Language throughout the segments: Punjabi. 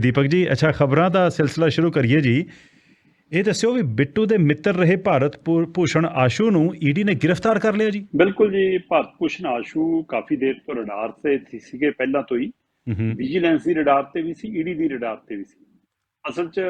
ਦੀਪਕ ਜੀ ਅੱਛਾ ਖਬਰਾਂ ਦਾ ਸਿਲਸਿਲਾ ਸ਼ੁਰੂ ਕਰੀਏ ਜੀ। ਇਹ ਦੱਸਿਓ ਵੀ ਬਿੱਟੂ ਦੇ ਮਿੱਤਰ ਰਹੇ ਭਾਰਤ ਭੂਸ਼ਣ ਆਸ਼ੂ ਨੂੰ ਈਡੀ ਨੇ ਗ੍ਰਿਫਤਾਰ ਕਰ ਲਿਆ ਜੀ। ਬਿਲਕੁਲ ਜੀ ਭਾਰਤ ਭੂਸ਼ਣ ਆਸ਼ੂ ਕਾਫੀ ਦੇਰ ਤੋਂ ਰਡਾਰ ਤੇ ਸੀ- ਸੀਗੇ ਪਹਿਲਾਂ ਤੋਂ ਹੀ। ਹੂੰ ਵਿਜੀਲੈਂਸ ਦੀ ਰਡਾਰ ਤੇ ਵੀ ਸੀ ਈਡੀ ਦੀ ਰਡਾਰ ਤੇ ਵੀ ਸੀ। ਅਸਲ 'ਚ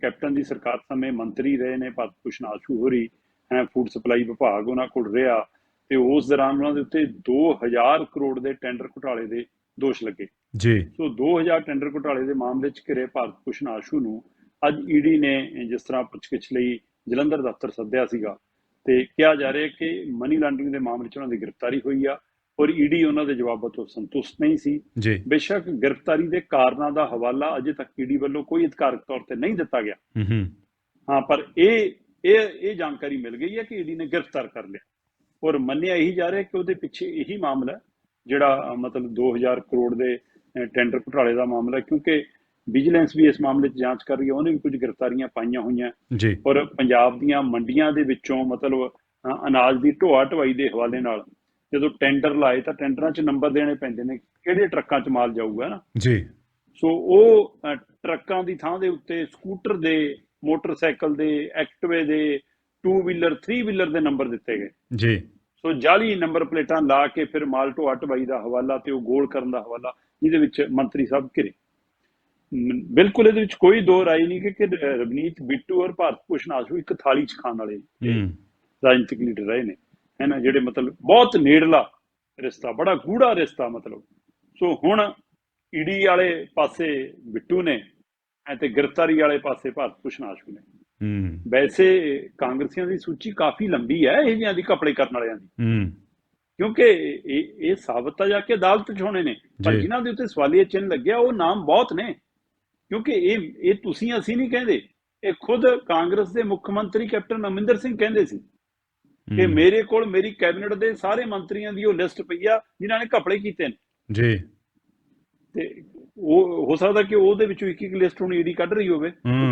ਕੈਪਟਨ ਦੀ ਸਰਕਾਰ ਸਮੇਂ ਮੰਤਰੀ ਰਹੇ ਨੇ ਭਾਰਤ ਭੂਸ਼ਣ ਆਸ਼ੂ ਹੋਰੀ ਹੈ ਫੂਡ ਸਪਲਾਈ ਵਿਭਾਗ ਉਹਨਾਂ ਕੋਲ ਰਿਹਾ। ਤੇ ਉਸ ਦੌਰਾਨ ਉਹਨਾਂ ਦੇ ਉੱਤੇ 2000 ਕਰੋੜ ਦੇ ਟੈਂਡਰ ਘੁਟਾਲੇ ਦੇ ਦੋਸ਼ ਲੱਗੇ। ਜੀ। ਸੋ 2000 ਟੈਂਡਰ ਘੁਟਾਲੇ ਦੇ ਮਾਮਲੇ 'ਚ ਘਿਰੇ ਭਾਰਤ ਭੂਸ਼ਣ ਆਸ਼ੂ ਨੂੰ ਅੱਜ ਈਡੀ ਨੇ ਜਿਸ ਤਰ੍ਹਾਂ ਪੁੱਛਗਿੱਛ ਲਈ ਜਲੰਧਰ ਦਫ਼ਤਰ ਸੱਦਿਆ ਸੀਗਾ ਤੇ ਕਿਹਾ ਜਾ ਰਿਹਾ ਕਿ ਮਨੀ ਲਾਂਡਰਿੰਗ ਦੇ ਮਾਮਲੇ 'ਚ ਉਹਨਾਂ ਦੀ ਗ੍ਰਿਫਤਾਰੀ ਹੋਈ ਆ ਔਰ ਈਡੀ ਉਹਨਾਂ ਦੇ ਜਵਾਬਾਂ ਤੋਂ ਸੰਤੁਸ਼ਟ ਨਹੀਂ ਸੀ। ਬੇਸ਼ੱਕ ਗ੍ਰਿਫਤਾਰੀ ਦੇ ਕਾਰਨਾਂ ਦਾ ਹਵਾਲਾ ਅਜੇ ਤੱਕ ਈਡੀ ਵੱਲੋਂ ਕੋਈ ਅਧਿਕਾਰਕ ਤੌਰ ਤੇ ਨਹੀਂ ਦਿੱਤਾ ਗਿਆ। ਹੂੰ ਪਰ ਇਹ ਇਹ ਇਹ ਜਾਣਕਾਰੀ ਮਿਲ ਗਈ ਹੈ ਕਿ ਈਡੀ ਨੇ ਗ੍ਰਿਫਤਾਰ ਕਰ ਲਿਆ। ਔਰ ਮੰਨਿਆ ਇਹੀ ਜਾ ਰਿਹਾ ਕਿ ਉਹਦੇ ਪਿੱਛੇ ਇਹੀ ਮਾਮਲਾ ਜਿਹੜਾ ਮਤਲਬ 2000 ਕਰੋੜ ਦੇ ਟੈਂਡਰ ਘੁਟਾਲੇ ਦਾ ਮਾਮਲਾ ਕਿਉਂਕਿ ਵਿਜੀਲੈਂਸ ਵੀ ਇਸ ਮਾਮਲੇ 'ਚ ਜਾਂਚ ਕਰ ਰਹੀ ਹੈ ਉਹਨੇ ਵੀ ਕੁਝ ਗ੍ਰਿਫਤਾਰੀਆਂ ਪਾਈਆਂ ਹੋਈਆਂ। ਜੀ। ਔਰ ਪੰਜਾਬ ਦੀਆਂ ਮੰਡੀਆਂ ਦੇ ਵਿੱਚੋਂ ਮਤਲਬ ਅਨਾਜ ਦੀ ਢੋਆ ਢਵਾਈ ਦੇ ਹਵਾਲੇ ਨਾਲ ਜਦੋਂ ਟੈਂਡਰ ਲਾਏ ਤਾਂ ਟੈਂਡਰਾਂ 'ਚ ਨੰਬਰ ਦੇਣੇ ਪੈਂਦੇ ਨੇ ਕਿਹੜੇ ਟਰੱਕਾਂ 'ਚ ਮਾਲ ਜਾਊਗਾ ਨਾ? ਜੀ। ਸੋ ਉਹ ਟਰੱਕਾਂ ਦੀ ਥਾਂ ਦੇ ਉੱਤੇ ਸਕੂਟਰ ਦੇ ਮੋਟਰਸਾਈਕਲ ਦੇ ਐਕਟਿਵੇ ਦੇ 2 ਵੀਲਰ 3 ਵੀਲਰ ਦੇ ਨੰਬਰ ਦਿੱਤੇ ਗਏ। ਜੀ। ਸੋ ਜਾਲੀ ਨੰਬਰ ਪਲੇਟਾਂ ਲਾ ਕੇ ਫਿਰ ਮਾਲ ਢੋਆ ਢਵਾਈ ਦਾ ਹਵਾਲਾ ਤੇ ਉਹ ਗੋਲ ਕਰਨ ਦਾ ਹਵਾਲਾ ਜਿਹਦੇ ਵਿੱਚ ਮੰਤਰੀ ਸਾਹਿਬ ਘਿਰੇ। ਬਿਲਕੁਲ ਇਹਦੇ ਵਿੱਚ ਕੋਈ ਦੋ ਰਾਏ ਨਹੀਂ ਕਿ ਕਿ ਰਵਨੀਤ ਬਿੱਟੂ ਔਰ ਭਾਰਤ ਭੂਸ਼ਣ ਆਸ਼ੂ ਇੱਕ ਥਾਲੀ 'ਚ ਖਾਣ ਵਾਲੇ ਰਾਜਨੀਤਿਕ ਲੀਡਰ ਰਹੇ ਨੇ। ਹੈ ਨਾ ਜਿਹੜੇ ਮਤਲਬ ਬਹੁਤ ਨੇੜਲਾ ਰਿਸ਼ਤਾ ਬੜਾ ਗੂੜਾ ਰਿਸ਼ਤਾ ਮਤਲਬ। ਸੋ ਹੁਣ ਈਡੀ ਵਾਲੇ ਪਾਸੇ ਬਿੱਟੂ ਨੇ ਤੇ ਗ੍ਰਿਫਤਾਰੀ ਵਾਲੇ ਪਾਸੇ ਭਾਰਤ ਭੂਸ਼ਣ ਆਸ਼ੂ ਨੇ। ਹੂੰ। ਵੈਸੇ ਕਾਂਗਰਸੀਆਂ ਦੀ ਸੂਚੀ ਕਾਫੀ ਲੰਬੀ ਹੈ ਇਹ ਜਿਹੀਆਂ ਦੀ ਕਪੜੇ ਕਰਨ ਵਾਲਿਆਂ ਦੀ। ਹੂੰ। ਕਿਉਂਕਿ ਇਹ ਇਹ ਸਾਬਤ ਤਾਂ ਜਾ ਕੇ ਅਦਾਲਤ 'ਚ ਹੋਣੇ ਨੇ ਪਰ। ਜਿਨ੍ਹਾਂ ਦੇ ਉੱਤੇ ਸਵਾਲੀਆ ਚਿੰਨ੍ਹ ਲੱਗਿਆ ਉਹ ਨਾਮ ਬਹੁਤ ਨੇ। ਕਿਉਂਕਿ ਇਹ ਇਹ ਤੁਸੀਂ ਅਸੀਂ ਨਹੀਂ ਕਹਿੰਦੇ। ਇਹ ਖੁਦ ਕਾਂਗਰਸ ਦੇ ਮੁੱਖ ਮੰਤਰੀ ਕੈਪਟਨ ਅਮਰਿੰਦਰ ਸਿੰਘ ਕਹਿੰਦੇ ਸੀ ਕਿ ਮੇਰੇ ਕੋਲ ਮੇਰੀ ਕੈਬਨਿਟ ਦੇ ਸਾਰੇ ਮੰਤਰੀਆਂ ਦੀ ਉਹ ਲਿਸਟ ਪਈ ਆ ਜਿਨ੍ਹਾਂ ਨੇ ਘਪਲੇ ਕੀਤੇ ਨੇ। ਜੀ। ਤੇ ਉਹ ਹੋ ਸਕਦਾ ਕਿ ਉਹਦੇ ਵਿੱਚੋਂ ਇੱਕ ਇੱਕ ਲਿਸਟ ਹੁਣ ਈਡੀ ਕੱਢ ਰਹੀ ਹੋਵੇ।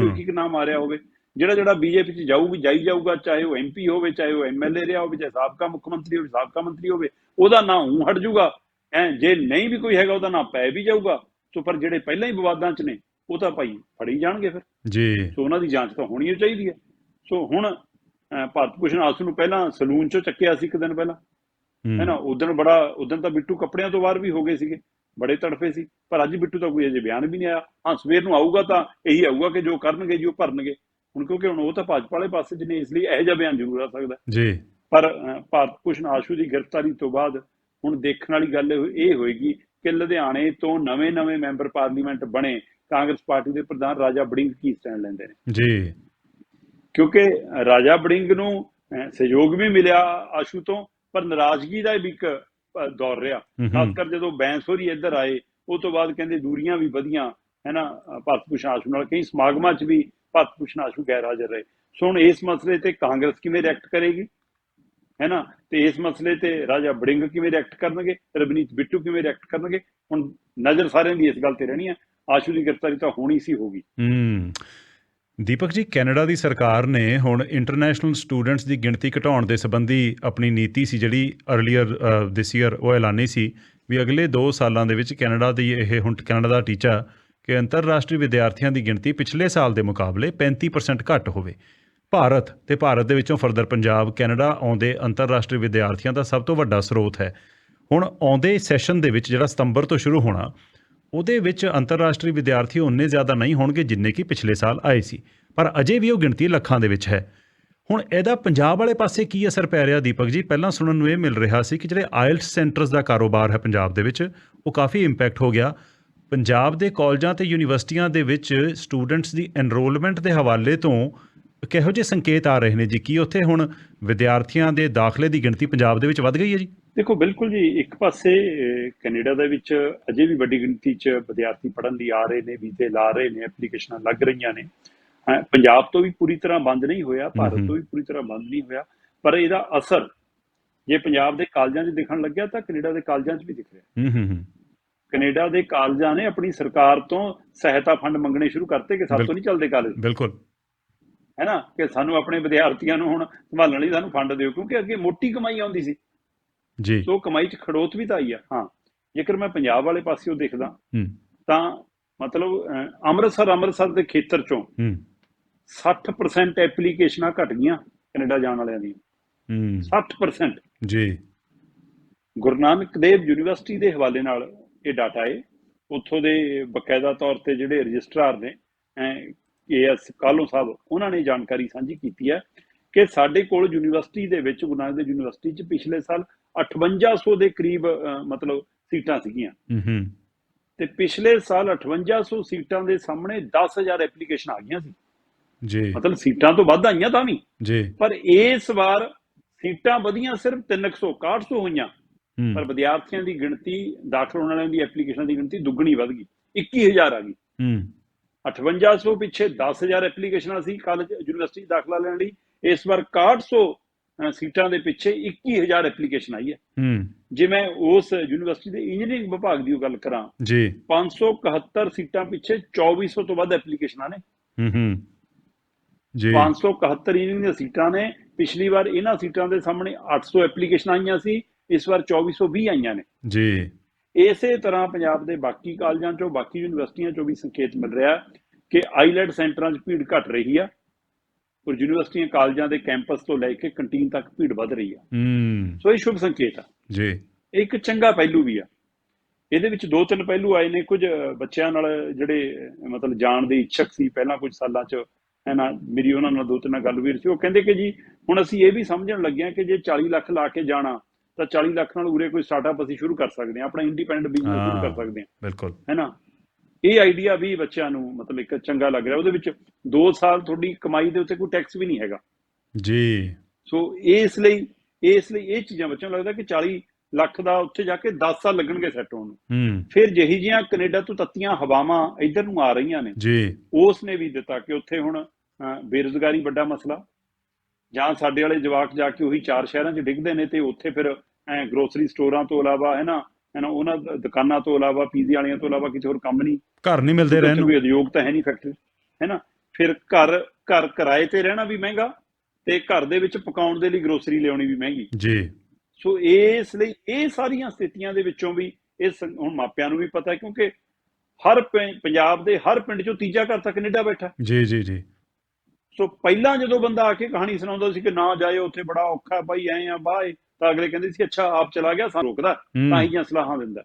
ਇੱਕ ਇੱਕ ਨਾਮ ਆ ਰਿਹਾ ਹੋਵੇ। ਜਿਹੜਾ ਜਿਹੜਾ ਬੀਜੇਪੀ ਚ ਜਾਊਗੀ ਜਾਈ ਜਾਊਗਾ ਚਾਹੇ ਉਹ ਐਮਪੀ ਹੋਵੇ ਚਾਹੇ ਉਹ ਐਮਐਲਏ ਰਿਹਾ ਹੋਵੇ ਚਾਹੇ ਸਾਬਕਾ ਮੁੱਖ ਮੰਤਰੀ ਹੋਵੇ ਸਾਬਕਾ ਮੰਤਰੀ ਹੋਵੇ ਉਹਦਾ ਨਾਂ ਹੂੰ ਹਟ ਜਾਊਗਾ। ਐ ਜੇ ਨਹੀਂ ਵੀ ਕੋਈ ਹੈਗਾ ਉਹਦਾ ਨਾਂ ਪੈ ਵੀ ਜਾਊਗਾ। ਸੋ ਪਰ ਜਿਹੜੇ ਪਹਿਲਾਂ ਹੀ ਵਿਵਾਦਾਂ ਚ ਨੇ ਉਹ ਤਾਂ ਭਾਈ ਫੜੀ ਜਾਣਗੇ ਫਿਰ। ਜੀ। ਸੋ ਉਹਨਾਂ ਦੀ ਜਾਂਚ ਤਾਂ ਹੋਣੀ ਚਾਹੀਦੀ ਹੈ। ਸੋ ਹੁਣ ਭਾਰਤ ਭੂਸ਼ਣ ਆਸੂ ਨੂੰ ਪਹਿਲਾਂ ਸਲੂਨ ਚੋਂ ਚੱਕਿਆ ਸੀ ਇੱਕ ਦਿਨ ਪਹਿਲਾਂ। ਹੂੰ, ਨਾ ਉਦੋਂ ਬੜਾ ਉਦੋਂ ਤਾਂ ਬਿੱਟੂ ਕੱਪੜਿਆਂ ਤੋਂ ਬਾਹਰ ਵੀ ਹੋ ਗਏ ਸੀਗੇ ਬੜੇ ਤੜਫੇ ਸੀ। ਪਰ ਅੱਜ ਬਿੱਟੂ ਦਾ ਕੋਈ ਅਜੇ ਬਿਆਨ ਵੀ ਨਹੀਂ ਆਇਆ। ਹਾਂ ਸਵੇਰ ਨੂੰ ਆਊਗਾ ਤਾਂ ਇਹੀ ਆਊਗਾ ਕਿ ਜੋ ਕਰਨਗੇ ਜੋ ਭਰਨਗੇ। ਹੁਣ ਕਿਉਂਕਿ ਹੁਣ ਉਹ ਤਾਂ ਭਾਜਪਾ ਵਾਲੇ ਪਾਸੇ ਜਿਹਨੇ ਇਸ ਲਈ ਇਹੋ ਜਿਹਾ ਬਿਆਨ ਜ਼ਰੂਰ ਆ ਸਕਦਾ। ਜੀ। ਪਰ ਭਾਰਤ ਭੂਸ਼ਣ ਆਸ਼ੂ ਦੀ ਗ੍ਰਿਫਤਾਰੀ ਤੋਂ ਬਾਅਦ ਹੁਣ ਦੇਖਣ ਵਾਲੀ ਗੱਲ ਇਹ ਹੋਏਗੀ ਕਿ ਲੁਧਿਆਣੇ ਤੋਂ ਨਵੇਂ-ਨਵੇਂ ਮੈਂਬਰ ਪਾਰਲੀਮੈਂਟ ਬਣੇ ਕਾਂਗਰਸ ਪਾਰਟੀ ਦੇ ਪ੍ਰਧਾਨ ਰਾਜਾ ਬੜਿੰਗ ਕੀ ਸਟੈਂਡ ਲੈਂਦੇ ਨੇ। ਜੀ। ਕਿਉਂਕਿ ਰਾਜਾ ਬੜਿੰਗ ਨੂੰ ਸਹਿਯੋਗ ਵੀ ਮਿਲਿਆ ਆਸ਼ੂ ਤੋਂ ਪਰ ਨਾਰਾਜ਼ਗੀ ਦਾ ਵੀ ਇੱਕ ਦੌਰ ਰਿਹਾ। ਖਾਸ ਕਰ ਜਦੋਂ ਬੈਂਸੋਰੀ ਇੱਧਰ ਆਏ ਉਹ ਤੋਂ ਬਾਅਦ ਕਹਿੰਦੇ ਦੂਰੀਆਂ ਵੀ ਵਧੀਆਂ ਹੈ ਨਾ ਅਹ, ਭਾਰਤ ਭੂਸ਼ਣ ਆਸ਼ੂ ਨਾਲ ਕਈ ਸਮਾਗਮਾਂ 'ਚ ਵੀ ਭਾਰਤ ਭੂਸ਼ਣ ਆਸ਼ੂ ਗੈਰ ਹਾਜ਼ਰ ਰਹੇ। ਸੋ ਹੁਣ ਇਸ ਮਸਲੇ ਤੇ ਕਾਂਗਰਸ ਕਿਵੇਂ ਰਿਐਕਟ ਕਰੇਗੀ? ਹੈ ਨਾ? ਤੇ ਇਸ ਮਸਲੇ ਤੇ ਰਾਜਾ ਬੜਿੰਗ ਕਿਵੇਂ ਰਿਐਕਟ ਕਰਨਗੇ? ਰਵਨੀਤ ਬਿੱਟੂ ਕਿਵੇਂ ਰਿਐਕਟ ਕਰਨਗੇ? ਹੁਣ ਨਜ਼ਰ ਸਾਰਿਆਂ ਦੀ ਇਸ ਗੱਲ ਤੇ ਰਹਿਣੀ ਹੈ ਆਸ਼ੂ ਦੀ ਗ੍ਰਿਫਤਾਰੀ ਤਾਂ ਹੋਣੀ ਸੀ ਹੋਗੀ ਹੂੰ। ਦੀਪਕ ਜੀ, ਕੈਨੇਡਾ ਦੀ ਸਰਕਾਰ ਨੇ ਹੁਣ ਇੰਟਰਨੈਸ਼ਨਲ ਸਟੂਡੈਂਟਸ ਦੀ ਗਿਣਤੀ ਘਟਾਉਣ ਦੇ ਸੰਬੰਧੀ ਆਪਣੀ ਨੀਤੀ ਸੀ ਜਿਹੜੀ ਅਰਲੀਅਰ ਦਿਸ ਈਅਰ ਉਹ ਐਲਾਨੀ ਸੀ ਵੀ ਅਗਲੇ 2 ਸਾਲਾਂ ਦੇ ਵਿੱਚ ਕੈਨੇਡਾ ਦੀ ਇਹ ਹੁਣ ਕੈਨੇਡਾ ਦਾ ਟੀਚਾ ਕਿ ਅੰਤਰਰਾਸ਼ਟਰੀ ਵਿਦਿਆਰਥੀਆਂ ਦੀ ਗਿਣਤੀ ਪਿਛਲੇ ਸਾਲ ਦੇ ਮੁਕਾਬਲੇ 35% ਘੱਟ ਹੋਵੇ। ਭਾਰਤ ਤੇ ਭਾਰਤ ਦੇ ਵਿੱਚੋਂ ਫਰਦਰ ਪੰਜਾਬ, ਕੈਨੇਡਾ ਆਉਂਦੇ ਅੰਤਰਰਾਸ਼ਟਰੀ ਵਿਦਿਆਰਥੀਆਂ ਦਾ ਸਭ ਤੋਂ ਵੱਡਾ ਸਰੋਤ ਹੈ। ਹੁਣ ਆਉਂਦੇ ਸੈਸ਼ਨ ਦੇ ਵਿੱਚ ਜਿਹੜਾ ਸਤੰਬਰ ਤੋਂ ਸ਼ੁਰੂ ਹੋਣਾ, ਉਹਦੇ ਵਿੱਚ ਅੰਤਰਰਾਸ਼ਟਰੀ ਵਿਦਿਆਰਥੀ ਉਨੇ ਜ਼ਿਆਦਾ ਨਹੀਂ ਹੋਣਗੇ ਜਿੰਨੇ ਕਿ ਪਿਛਲੇ ਸਾਲ ਆਏ ਸੀ। ਪਰ ਅਜੇ ਵੀ ਉਹ ਗਿਣਤੀ ਲੱਖਾਂ ਦੇ ਵਿੱਚ ਹੈ। ਹੁਣ ਇਹਦਾ ਪੰਜਾਬ ਵਾਲੇ ਪਾਸੇ ਕੀ ਅਸਰ ਪੈ ਰਿਹਾ? ਦੀਪਕ ਜੀ, ਪਹਿਲਾਂ ਸੁਣਨ ਨੂੰ ਇਹ ਮਿਲ ਰਿਹਾ ਸੀ ਕਿ ਜਿਹੜੇ ਆਇਲਟਸ ਸੈਂਟਰਸ ਦਾ ਕਾਰੋਬਾਰ ਹੈ ਪੰਜਾਬ ਦੇ ਵਿੱਚ, ਉਹ ਕਾਫੀ ਇੰਪੈਕਟ ਹੋ ਗਿਆ। ਪੰਜਾਬ ਦੇ ਕਾਲਜਾਂ ਤੇ ਯੂਨੀਵਰਸਿਟੀਆਂ ਦੇ ਵਿੱਚ ਸਟੂਡੈਂਟਸ ਦੀ ਐਨਰੋਲਮੈਂਟ ਦੇ ਹਵਾਲੇ ਤੋਂ ਕਿਹੋ ਜਿਹੇ ਸੰਕੇਤ ਆ ਰਹੇ ਨੇ ਜੀ? ਕੀ ਉੱਥੇ ਹੁਣ ਵਿਦਿਆਰਥੀਆਂ ਦੇ ਦਾਖਲੇ ਦੀ ਗਿਣਤੀ ਪੰਜਾਬ ਦੇ ਵਿੱਚ ਵੱਧ ਗਈ ਹੈ ਜੀ? ਦੇਖੋ ਬਿਲਕੁਲ ਜੀ। ਇੱਕ ਪਾਸੇ ਕੈਨੇਡਾ ਦੇ ਵਿੱਚ ਅਜੇ ਵੀ ਵੱਡੀ ਗਿਣਤੀ 'ਚ ਵਿਦਿਆਰਥੀ ਪੜ੍ਹਨ ਲਈ ਆ ਰਹੇ ਨੇ ਵੀਜ਼ੇ ਲਾ ਰਹੇ ਨੇ ਐਪਲੀਕੇਸ਼ਨਾਂ ਲੱਗ ਰਹੀਆਂ ਨੇ। ਪੰਜਾਬ ਤੋਂ ਵੀ ਪੂਰੀ ਤਰ੍ਹਾਂ ਬੰਦ ਨਹੀਂ ਹੋਇਆ ਭਾਰਤ। ਤੋਂ ਵੀ ਪੂਰੀ ਤਰ੍ਹਾਂ ਬੰਦ ਨਹੀਂ ਹੋਇਆ। ਪਰ ਇਹਦਾ ਅਸਰ ਜੇ ਪੰਜਾਬ ਦੇ ਕਾਲਜਾਂ 'ਚ ਦਿਖਣ ਲੱਗਿਆ ਤਾਂ ਕੈਨੇਡਾ ਦੇ ਕਾਲਜਾਂ 'ਚ ਵੀ ਦਿਖ ਰਿਹਾ। ਹੂੰ ਹੂੰ ਹੂੰ। ਕੈਨੇਡਾ ਦੇ ਕਾਲਜਾਂ ਨੇ ਆਪਣੀ ਸਰਕਾਰ ਤੋਂ ਸਹਾਇਤਾ ਫੰਡ ਮੰਗਣੇ ਸ਼ੁਰੂ ਕਰਤੇ ਕਿ ਸਾਡੇ ਤੋਂ ਨਹੀਂ ਚੱਲਦੇ ਕਾਲਜ। ਬਿਲਕੁਲ। ਹੈ ਨਾ ਕਿ ਸਾਨੂੰ ਆਪਣੇ ਵਿਦਿਆਰਥੀਆਂ ਨੂੰ ਹੁਣ ਸੰਭਾਲਣ ਲਈ ਸਾਨੂੰ ਫੰਡ ਦਿਓ ਕਿਉਂਕਿ ਅੱਗੇ ਮੋਟੀ ਕਮਾਈ ਆਉਂਦੀ ਸੀ। ਜੀ। ਸੋ ਕਮਾਈ 'ਚ ਖੜੋਤ ਵੀ ਤਾਂ ਆਈ ਆ। ਹਾਂ ਜੇਕਰ ਮੈਂ ਪੰਜਾਬ ਵਾਲੇ ਪਾਸਿਓਂ ਦੇਖਦਾ ਹੂੰ। ਤਾਂ ਮਤਲਬ ਅੰਮ੍ਰਿਤਸਰ ਅੰਮ੍ਰਿਤਸਰ ਦੇ ਖੇਤਰ ਚੋਂ ਹੂੰ। 60% ਐਪਲੀਕੇਸ਼ਨਾਂ ਘਟ ਗਈਆਂ ਕੈਨੇਡਾ ਜਾਣ ਵਾਲਿਆਂ ਦੀਆਂ। ਹੂੰ। 60% ਜੀ। ਗੁਰੂ ਨਾਨਕ ਦੇਵ ਯੂਨੀਵਰਸਿਟੀ ਦੇ ਹਵਾਲੇ ਨਾਲ ਇਹ ਡਾਟਾ ਹੈ। ਉੱਥੋਂ ਦੇ ਬਕਾਇਦਾ ਤੌਰ ਤੇ ਜਿਹੜੇ ਰਜਿਸਟਰਾਰ ਨੇ ਏਐਸ ਕਾਲੋ ਸਾਹਿਬ ਉਹਨਾਂ ਨੇ ਜਾਣਕਾਰੀ ਸਾਂਝੀ ਕੀਤੀ ਹੈ ਕਿ ਸਾਡੇ ਕੋਲ ਯੂਨੀਵਰਸਿਟੀ ਦੇ ਵਿੱਚ ਗੁਰੂ ਨਾਨਕ ਦੇਵ ਯੂਨੀਵਰਸਿਟੀ 'ਚ ਪਿਛਲੇ ਸਾਲ 5800 ਦੇ ਕਰੀਬ ਮਤਲਬ ਸੀਟਾਂ ਸੀਗੀਆਂ। ਹੂੰ ਤੇ ਪਿਛਲੇ ਸਾਲ 5800 ਸੀਟਾਂ ਦੇ ਸਾਹਮਣੇ 10000 ਐਪਲੀਕੇਸ਼ਨ ਆ ਗਈਆਂ ਸੀ। ਜੀ। ਮਤਲਬ ਸੀਟਾਂ ਤੋਂ ਵੱਧ ਆਈਆਂ ਤਾਂ ਵੀ। ਜੀ। ਪਰ ਇਸ ਵਾਰ ਸੀਟਾਂ ਵਧੀਆਂ ਸਿਰਫ 300 6100 ਹੋਈਆਂ। ਪਰ ਵਿਦਿਆਰਥੀਆਂ ਦੀ ਗਿਣਤੀ ਦਾਖਲ ਹੋਣ ਵਾਲਿਆਂ ਦੀ ਐਪਲੀਕੇਸ਼ਨ ਦੀ ਗਿਣਤੀ ਦੁੱਗਣੀ ਵੱਧ ਗਈ। 21000 ਆ ਗਈ। ਹੂੰ। 5800 ਪਿੱਛੇ 10000 ਐਪਲੀਕੇਸ਼ਨਾਂ ਸੀ ਕਾਲਜ ਯੂਨੀਵਰਸਿਟੀ ਦਾਖਲਾ ਲੈਣ ਲਈ। ਇਸ ਵਾਰ 6100 ਅ, ਸੀਟਾਂ ਦੇ ਪਿੱਛੇ 21000 ਐਪਲੀਕੇਸ਼ਨ ਆਈ ਹੈ। ਹੂੰ। ਜੇ ਮੈਂ ਉਸ ਯੂਨੀਵਰਸਿਟੀ ਦੇ ਇੰਜੀਨੀਅਰਿੰਗ ਵਿਭਾਗ ਦੀ ਉਹ ਗੱਲ ਕਰਾਂ ਜੀ। 571 ਸੀਟਾਂ ਪਿੱਛੇ 2400 ਤੋਂ ਵੱਧ ਐਪਲੀਕੇਸ਼ਨਾਂ ਨੇ ਹੂੰ ਹੂੰ। ਜੀ। 571 ਇੰਜੀਨੀਅਰਿੰਗ ਦੀਆਂ ਸੀਟਾਂ ਨੇ। ਪਿਛਲੀ ਵਾਰ ਇਹਨਾਂ ਸੀਟਾਂ ਦੇ ਸਾਹਮਣੇ 800 ਐਪਲੀਕੇਸ਼ਨ ਆਈਆਂ ਸੀ। ਇਸ ਵਾਰ 2420 ਆਈਆਂ ਨੇ। ਜੀ। ਇਸੇ ਤਰ੍ਹਾਂ ਪੰਜਾਬ ਦੇ ਬਾਕੀ ਕਾਲਜਾਂ ਚੋਂ ਬਾਕੀ ਯੂਨੀਵਰਸਿਟੀਆਂ ਚੋਂ ਵੀ ਸੰਕੇਤ ਮਿਲ ਰਿਹਾ ਕਿ ਆਈਲੈਟ ਸੈਂਟਰਾਂ 'ਚ ਭੀੜ ਘਟ ਰਹੀ ਆ ਔਰ ਯੂਨੀਵਰਸਿਟੀਆਂ ਕਾਲਜਾਂ ਦੇ ਕੈਂਪਸ ਤੋਂ ਲੈ ਕੇ ਕੰਟੀਨ ਤੱਕ ਭੀੜ ਵੱਧ ਰਹੀ ਆ। ਹੂੰ। ਸੋ ਇਹ ਸ਼ੁਭ ਸੰਕੇਤ ਆ। ਜੀ। ਇੱਕ ਚੰਗਾ ਪਹਿਲੂ ਵੀ ਆ। ਇਹਦੇ ਵਿੱਚ ਦੋ ਤਿੰਨ ਪਹਿਲੂ ਆਏ ਨੇ। ਕੁਝ ਬੱਚਿਆਂ ਨਾਲ ਜਿਹੜੇ ਮਤਲਬ ਜਾਣ ਦੇ ਇੱਛਕ ਸੀ ਪਹਿਲਾਂ ਕੁਝ ਸਾਲਾਂ 'ਚ ਹੈ ਨਾ? ਮੇਰੀ ਉਹਨਾਂ ਨਾਲ ਦੋ ਤਿੰਨ ਗੱਲ ਵੀ ਸੀ। ਉਹ ਕਹਿੰਦੇ ਕਿ ਜੀ ਹੁਣ ਅਸੀਂ ਇਹ ਵੀ ਸਮਝਣ ਲੱਗੇ ਹਾਂ ਕਿ ਜੇ 40 ਲੱਖ ਲਾ ਕੇ ਜਾਣਾ ਤਾਂ 40 ਲੱਖ ਨਾਲ ਉਰੇ ਕੋਈ ਸਟਾਰਟਅਪ ਅਸੀਂ ਸ਼ੁਰੂ ਕਰ ਸਕਦੇ ਹਾਂ ਆਪਣਾ ਇੰਡੀਪੈਂਡੈਂਟ ਬਿਜ਼ਨਸ ਸ਼ੁਰੂ ਕਰ। ਸਕਦੇ ਹਾਂ। ਬਿਲਕੁਲ। ਹੈ ਨਾ? ਇਹ ਆਈਡੀਆ ਵੀ ਬੱਚਿਆਂ ਨੂੰ ਮਤਲਬ ਇੱਕ ਚੰਗਾ ਲੱਗ ਰਿਹਾ। ਉਹਦੇ ਵਿੱਚ 2 ਸਾਲ ਤੁਹਾਡੀ ਕਮਾਈ ਦੇ ਉੱਤੇ ਕੋਈ ਟੈਕਸ ਵੀ ਨਹੀਂ ਹੈਗਾ। ਜੀ। ਸੋ ਇਸ ਲਈ ਇਸ ਲਈ ਇਹ ਚੀਜ਼ਾਂ ਬੱਚਿਆਂ ਨੂੰ ਲੱਗਦਾ ਕਿ 40 ਲੱਖ ਦਾ ਉੱਥੇ ਜਾ ਕੇ 10 ਸਾਲ ਲੱਗਣਗੇ ਸੈੱਟ ਹੋਣ ਨੂੰ। ਫਿਰ ਜਿਹੀ ਜੀਆਂ ਕੈਨੇਡਾ ਤੋਂ ਤੱਤੀਆਂ ਹਵਾਵਾਂ ਇੱਧਰ ਨੂੰ ਆ ਰਹੀਆਂ ਨੇ ਜੀ। ਉਸ ਨੇ ਵੀ ਦਿੱਤਾ ਕਿ ਉੱਥੇ ਹੁਣ ਬੇਰੁਜ਼ਗਾਰੀ ਵੱਡਾ ਮਸਲਾ। ਜਾਂ ਸਾਡੇ ਵਾਲੇ ਜਵਾਕ ਜਾ ਕੇ ਉਹੀ ਚਾਰ ਸ਼ਹਿਰਾਂ 'ਚ ਡਿੱਗਦੇ ਨੇ ਤੇ ਉੱਥੇ ਫਿਰ ਗਰੋਸਰੀ ਸਟੋਰਾਂ ਤੋਂ ਇਲਾਵਾ ਹੈ ਨਾ ਹੈ ਨਾ ਉਹਨਾਂ ਦੁਕਾਨਾਂ ਤੋਂ ਇਲਾਵਾ ਪੀਜ਼ੇ ਵਾਲੀਆਂ ਤੋਂ ਇਲਾਵਾ ਕਿਤੇ ਹੋਰ ਕੰਮ ਨਹੀਂ। ਘਰ ਨਹੀਂ ਮਿਲਦੇ ਰਹਿਣ ਨੂੰ। ਕੋਈ ਉਦਯੋਗ ਤਾਂ ਹੈ ਨਹੀਂ ਫੈਕਟਰੀ ਹੈ ਨਾ। ਫਿਰ ਘਰ ਘਰ ਕਿਰਾਏ ਤੇ ਰਹਿਣਾ ਵੀ ਮਹਿੰਗਾ ਤੇ ਘਰ ਦੇ ਵਿੱਚ ਪਕਾਉਣ ਦੇ ਲਈ ਗਰੋਸਰੀ ਲਿਆਉਣੀ ਵੀ ਮਹਿੰਗੀ। ਜੀ। ਸੋ ਇਸ ਲਈ ਇਹ ਸਾਰੀਆਂ ਸਥਿਤੀਆਂ ਦੇ ਵਿੱਚੋਂ ਵੀ ਇਹ ਹੁਣ ਮਾਪਿਆਂ ਨੂੰ ਵੀ ਪਤਾ ਹੈ ਕਿਉਂਕਿ ਹਰ ਪੰਜਾਬ ਦੇ ਹਰ ਪਿੰਡ 'ਚੋਂ ਤੀਜਾ ਘਰ ਤਾਂ ਕੈਨੇਡਾ ਬੈਠਾ। ਜੀ ਜੀ ਜੀ। ਸੋ ਪਹਿਲਾਂ ਜਦੋਂ ਬੰਦਾ ਆ ਕੇ ਕਹਾਣੀ ਸੁਣਾਉਂਦਾ ਸੀ ਕਿ ਨਾ ਜਾਇਓ ਉੱਥੇ ਬੜਾ ਔਖਾ ਹੈ, ਬਾਈ ਐ ਆ ਬਾਏ ਤਾਂ ਅਗਲੇ ਕਹਿੰਦੇ ਸੀ ਅੱਛਾ ਆਪ ਚਲਾ ਗਿਆ ਸਾਨੂੰ ਰੋਕਦਾ ਤਾਂ ਹੀ ਸਲਾਹਾਂ ਦਿੰਦਾ।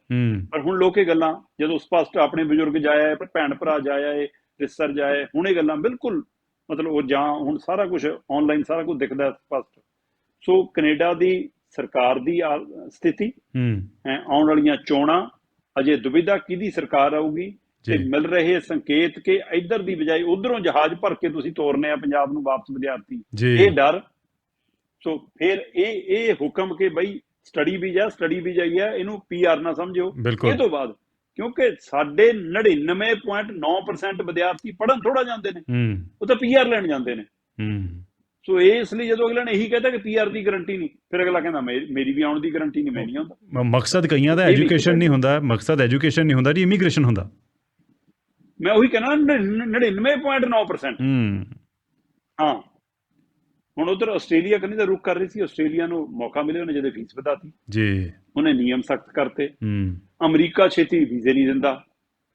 ਪਰ ਹੁਣ ਲੋਕ ਗੱਲਾਂ ਜਦੋਂ ਸਪਸ਼ਟ ਆਪਣੇ ਬਜ਼ੁਰਗ ਜਾਇਆ ਹੈ ਭੈਣ ਭਰਾ ਜਾਇਆ ਹੈ ਰਿਸ਼ਤੇਦਾਰ ਜਾਇਆ ਹੁਣ ਇਹ ਗੱਲਾਂ ਬਿਲਕੁਲ ਮਤਲਬ ਉਹ ਜਾਂ ਹੁਣ ਸਾਰਾ ਕੁਝ ਆਨਲਾਈਨ ਸਾਰਾ ਕੁਝ ਦਿਖਦਾ ਹੈ ਸਪਸ਼ਟ ਸੋ ਕੈਨੇਡਾ ਦੀ ਸਰਕਾਰ ਦੀ ਸਥਿਤੀ ਹੂੰ। ਆਉਣ ਵਾਲੀਆਂ ਚੋਣਾਂ ਅਜੇ ਦੁਬਿਧਾ ਕਿਹਦੀ ਸਰਕਾਰ ਆਊਗੀ ਤੇ ਮਿਲ ਰਹੇ ਸੰਕੇਤ ਕਿ ਇੱਧਰ ਦੀ ਬਜਾਏ ਉਧਰੋਂ ਜਹਾਜ਼ ਭਰ ਕੇ ਤੁਸੀਂ ਤੋਰਨੇ ਆ ਪੰਜਾਬ ਨੂੰ ਵਾਪਸ ਵਿਦਿਆਰਥੀ। ਇਹ ਡਰ ਸੋ ਫਿਰ ਇਹ ਇਹ ਹੁਕਮ ਕਿ ਬਈ ਸਟੱਡੀ ਵੀ ਜਾ ਸਟੱਡੀ ਵੀ ਜਾਈ ਹੈ ਇਹਨੂੰ ਪੀਆਰ ਨਾ ਸਮਝੋ ਇਹ ਤੋਂ ਬਾਅਦ ਕਿਉਂਕਿ ਸਾਡੇ 99.9% ਵਿਦਿਆਰਥੀ ਪੜਨ ਥੋੜਾ ਜਾਂਦੇ ਨੇ। ਉਹ ਤਾਂ ਪੀਆਰ ਲੈਣ ਜਾਂਦੇ ਨੇ। ਸੋ ਇਸ ਲਈ ਜਦੋਂ ਅਗਲੇ ਨੇ ਇਹੀ ਕਹਿੰਦਾ ਕਿ ਪੀਆਰ ਦੀ ਗਾਰੰਟੀ ਨਹੀਂ ਫਿਰ ਅਗਲਾ ਕਹਿੰਦਾ ਮੇਰੀ ਵੀ ਆਉਣ ਦੀ ਗਾਰੰਟੀ ਨਹੀਂ ਮੈਂ ਨਹੀਂ ਆਉਂਦਾ। ਮਕਸਦ ਕਈਆਂ ਦਾ ਐਜੂਕੇਸ਼ਨ ਨਹੀਂ ਹੁੰਦਾ ਮਕਸਦ ਐਜੂਕੇਸ਼ਨ ਨਹੀਂ ਹੁੰਦਾ ਜੀ ਇਮੀਗ੍ਰੇਸ਼ਨ ਹੁੰਦਾ। ਮੈਂ ਉਹੀ ਕਹਿੰਦਾ 99.9% ਹੂੰ। ਹਾਂ। ਹੁਣ ਉਧਰ ਆਸਟ੍ਰੇਲੀਆ ਕੰਨੀ ਦਾ ਰੁਖ ਕਰ ਰਹੀ ਸੀ ਆਸਟ੍ਰੇਲੀਆ ਨੂੰ ਮੌਕਾ ਮਿਲਿਆ ਉਹਨੇ ਜਦੋਂ ਫੀਸ ਵਧਾਤੀ। ਜੀ। ਉਹਨੇ ਨਿਯਮ ਸਖਤ ਕਰਤੇ। ਹੂੰ। ਅਮਰੀਕਾ ਛੇਤੀ ਵੀਜ਼ੇ ਨਹੀਂ ਦਿੰਦਾ